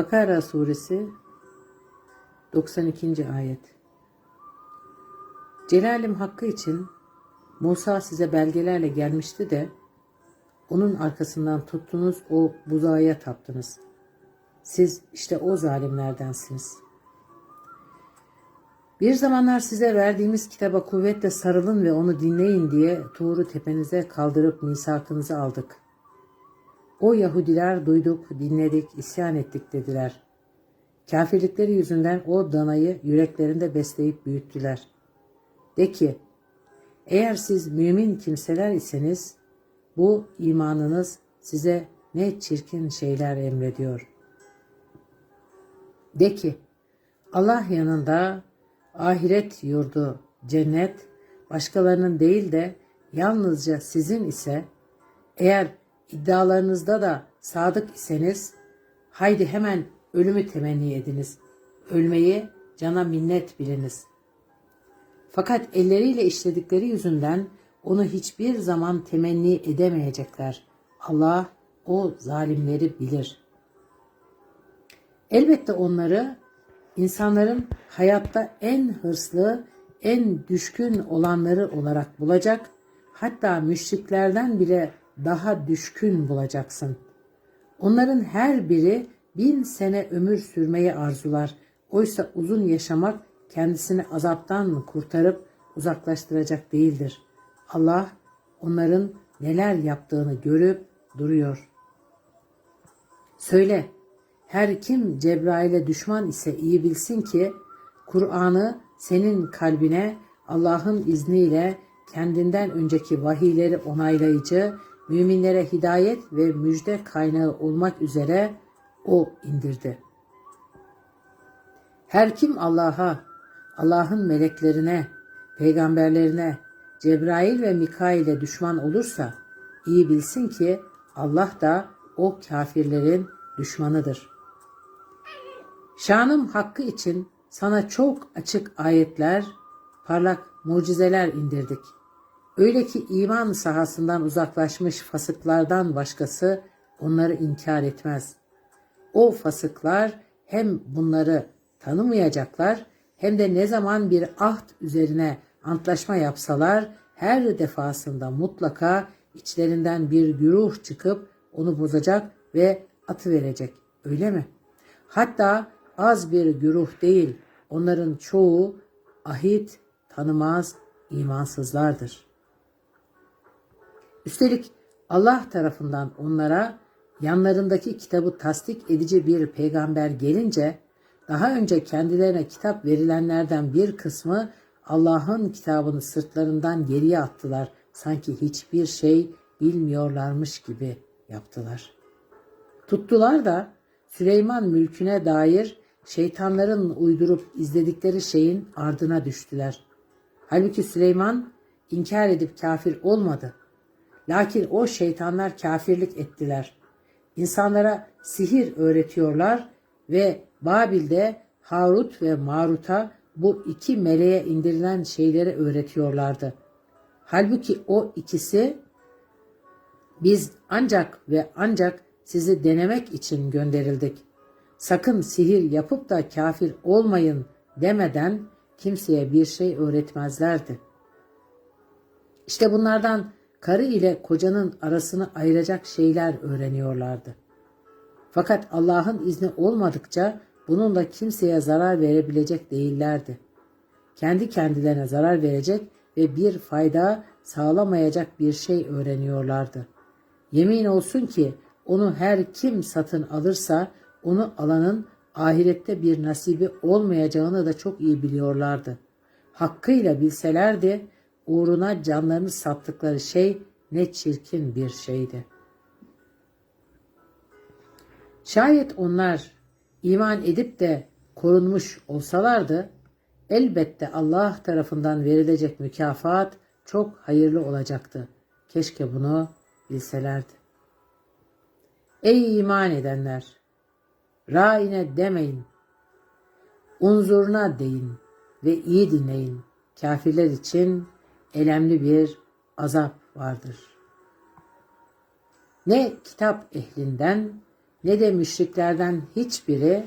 Bakara suresi 92. ayet. Celalim hakkı için Musa size belgelerle gelmişti de onun arkasından tuttunuz o buzağıya taptınız. Siz işte o zalimlerdensiniz. Bir zamanlar size verdiğimiz kitaba kuvvetle sarılın ve onu dinleyin diye Tuğrul tepenize kaldırıp misakınızı aldık. O Yahudiler duyduk, dinledik, isyan ettik dediler. Kafirlikleri yüzünden o danayı yüreklerinde besleyip büyüttüler. De ki, eğer siz mümin kimseler iseniz, bu imanınız size ne çirkin şeyler emrediyor. De ki, Allah yanında ahiret yurdu, cennet, başkalarının değil de yalnızca sizin ise, eğer iddialarınızda da sadık iseniz, haydi hemen ölümü temenni ediniz. Ölmeyi cana minnet biliniz. Fakat elleriyle işledikleri yüzünden onu hiçbir zaman temenni edemeyecekler. Allah o zalimleri bilir. Elbette onları insanların hayatta en hırslı, en düşkün olanları olarak bulacak, hatta müşriklerden bile daha düşkün bulacaksın. Onların her biri bin sene ömür sürmeyi arzular. Oysa uzun yaşamak kendisini azaptan kurtarıp uzaklaştıracak değildir. Allah onların neler yaptığını görüp duruyor. Söyle, her kim Cebrail'e düşman ise iyi bilsin ki Kur'an'ı senin kalbine Allah'ın izniyle kendinden önceki vahiyleri onaylayıcı, müminlere hidayet ve müjde kaynağı olmak üzere o indirdi. Her kim Allah'a, Allah'ın meleklerine, peygamberlerine, Cebrail ve Mikail'e düşman olursa iyi bilsin ki Allah da o kafirlerin düşmanıdır. Şanım hakkı için sana çok açık ayetler, parlak mucizeler indirdik. Öyle ki iman sahasından uzaklaşmış fasıklardan başkası onları inkar etmez. O fasıklar hem bunları tanımayacaklar hem de ne zaman bir ahd üzerine antlaşma yapsalar her defasında mutlaka içlerinden bir güruh çıkıp onu bozacak ve atı verecek. Öyle mi? Hatta az bir güruh değil, onların çoğu ahit tanımaz imansızlardır. Üstelik Allah tarafından onlara yanlarındaki kitabı tasdik edici bir peygamber gelince daha önce kendilerine kitap verilenlerden bir kısmı Allah'ın kitabını sırtlarından geriye attılar. Sanki hiçbir şey bilmiyorlarmış gibi yaptılar. Tuttular da Süleyman mülküne dair şeytanların uydurup izledikleri şeyin ardına düştüler. Halbuki Süleyman inkar edip kafir olmadı. Lakin o şeytanlar kafirlik ettiler. İnsanlara sihir öğretiyorlar ve Babil'de Harut ve Marut'a bu iki meleğe indirilen şeyleri öğretiyorlardı. Halbuki o ikisi biz ancak ve ancak sizi denemek için gönderildik. Sakın sihir yapıp da kafir olmayın demeden kimseye bir şey öğretmezlerdi. İşte bunlardan karı ile kocanın arasını ayıracak şeyler öğreniyorlardı. Fakat Allah'ın izni olmadıkça bununla kimseye zarar verebilecek değillerdi. Kendi kendilerine zarar verecek ve bir fayda sağlamayacak bir şey öğreniyorlardı. Yemin olsun ki onu her kim satın alırsa onu alanın ahirette bir nasibi olmayacağını da çok iyi biliyorlardı. Hakkıyla bilselerdi uğruna canlarını sattıkları şey ne çirkin bir şeydi. Şayet onlar iman edip de korunmuş olsalardı elbette Allah tarafından verilecek mükafat çok hayırlı olacaktı. Keşke bunu bilselerdi. Ey iman edenler! Ra'ine demeyin. Unzuruna deyin ve iyi dinleyin. Kafirler için elemli bir azap vardır. Ne kitap ehlinden ne de müşriklerden hiçbiri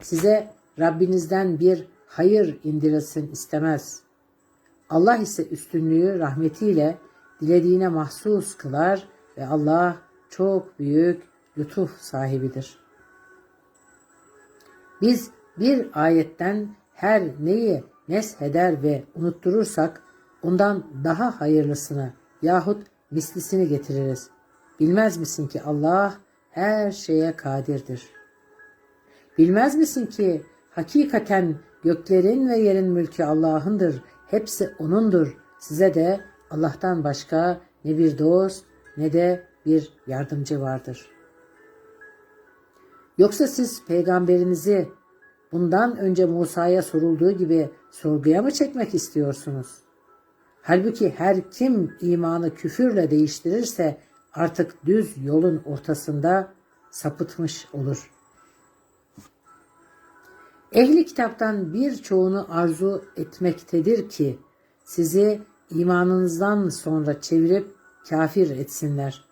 size Rabbinizden bir hayır indirilsin istemez. Allah ise üstünlüğü rahmetiyle dilediğine mahsus kılar ve Allah çok büyük lütuf sahibidir. Biz bir ayetten her neyi nesheder ve unutturursak ondan daha hayırlısını yahut mislisini getiririz. Bilmez misin ki Allah her şeye kadirdir. Bilmez misin ki hakikaten göklerin ve yerin mülkü Allah'ındır. Hepsi O'nundur. Size de Allah'tan başka ne bir dost ne de bir yardımcı vardır. Yoksa siz peygamberinizi bundan önce Musa'ya sorulduğu gibi sorguya mı çekmek istiyorsunuz? Halbuki her kim imanı küfürle değiştirirse artık düz yolun ortasında sapıtmış olur. Ehli kitaptan birçoğunu arzu etmektedir ki sizi imanınızdan sonra çevirip kafir etsinler.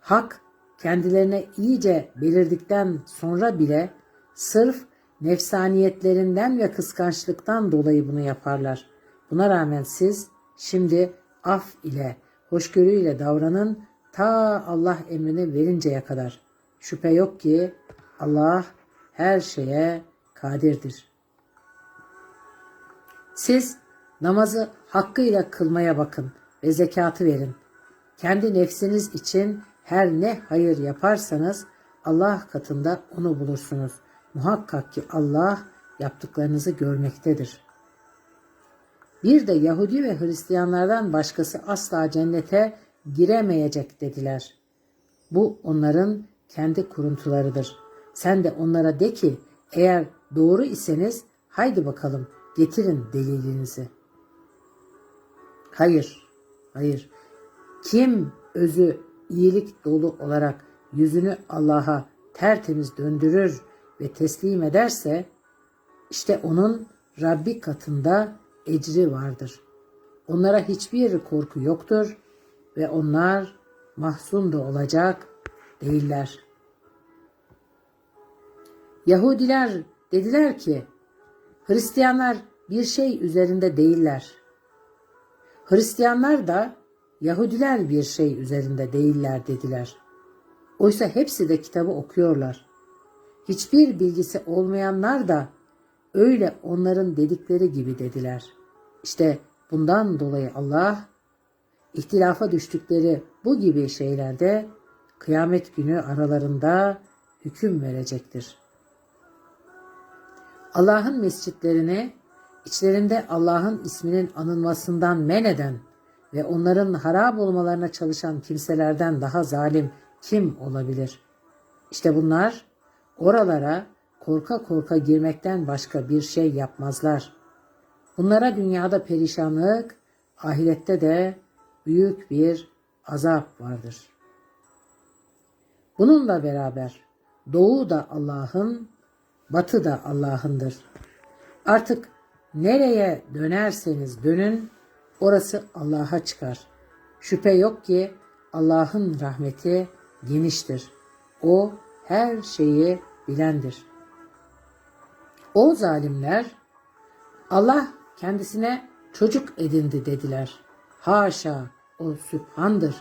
Hak kendilerine iyice belirdikten sonra bile sırf nefsaniyetlerinden ve kıskançlıktan dolayı bunu yaparlar. Buna rağmen siz şimdi af ile, hoşgörüyle davranın ta Allah emrini verinceye kadar. Şüphe yok ki Allah her şeye kadirdir. Siz namazı hakkıyla kılmaya bakın ve zekatı verin. Kendi nefsiniz için her ne hayır yaparsanız Allah katında onu bulursunuz. Muhakkak ki Allah yaptıklarınızı görmektedir. Bir de Yahudi ve Hristiyanlardan başkası asla cennete giremeyecek dediler. Bu onların kendi kuruntularıdır. Sen de onlara de ki eğer doğru iseniz haydi bakalım getirin delilinizi. Hayır, hayır. Kim özü iyilik dolu olarak yüzünü Allah'a tertemiz döndürür ve teslim ederse işte onun Rabbi katında ecri vardır. Onlara hiçbir korku yoktur ve onlar mahzun da olacak değiller. Yahudiler dediler ki Hristiyanlar bir şey üzerinde değiller. Hristiyanlar da Yahudiler bir şey üzerinde değiller dediler. Oysa hepsi de kitabı okuyorlar. Hiçbir bilgisi olmayanlar da öyle onların dedikleri gibi dediler. İşte bundan dolayı Allah ihtilafa düştükleri bu gibi şeylerde kıyamet günü aralarında hüküm verecektir. Allah'ın mescitlerini içlerinde Allah'ın isminin anılmasından men eden ve onların harap olmalarına çalışan kimselerden daha zalim kim olabilir? İşte bunlar oralara korka korka girmekten başka bir şey yapmazlar. Bunlara dünyada perişanlık, ahirette de büyük bir azap vardır. Bununla beraber doğu da Allah'ın, batı da Allah'ındır. Artık nereye dönerseniz dönün, orası Allah'a çıkar. Şüphe yok ki Allah'ın rahmeti geniştir. O her şeyi bilendir. O zalimler Allah kendisine çocuk edindi dediler. Haşa o sübhandır.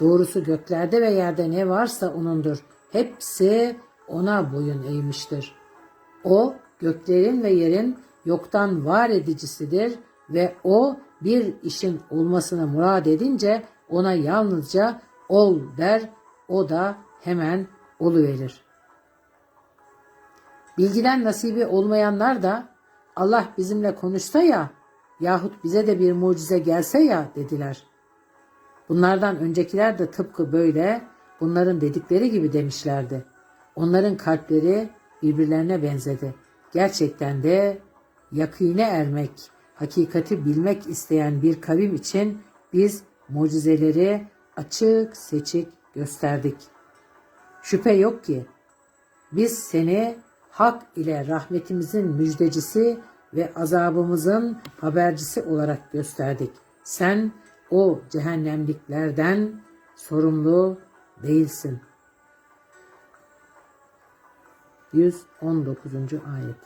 Doğrusu göklerde ve yerde ne varsa onundur. Hepsi ona boyun eğmiştir. O göklerin ve yerin yoktan var edicisidir ve o bir işin olmasını murad edince ona yalnızca ol der, o da hemen oluverir. Bilgiden nasibi olmayanlar da Allah bizimle konuşsa ya yahut bize de bir mucize gelse ya dediler. Bunlardan öncekiler de tıpkı böyle bunların dedikleri gibi demişlerdi. Onların kalpleri birbirlerine benzedi. Gerçekten de yakine ermek, hakikati bilmek isteyen bir kavim için biz mucizeleri açık seçik gösterdik. Şüphe yok ki biz seni hak ile rahmetimizin müjdecisi ve azabımızın habercisi olarak gösterdik. Sen o cehennemliklerden sorumlu değilsin. 119. ayet.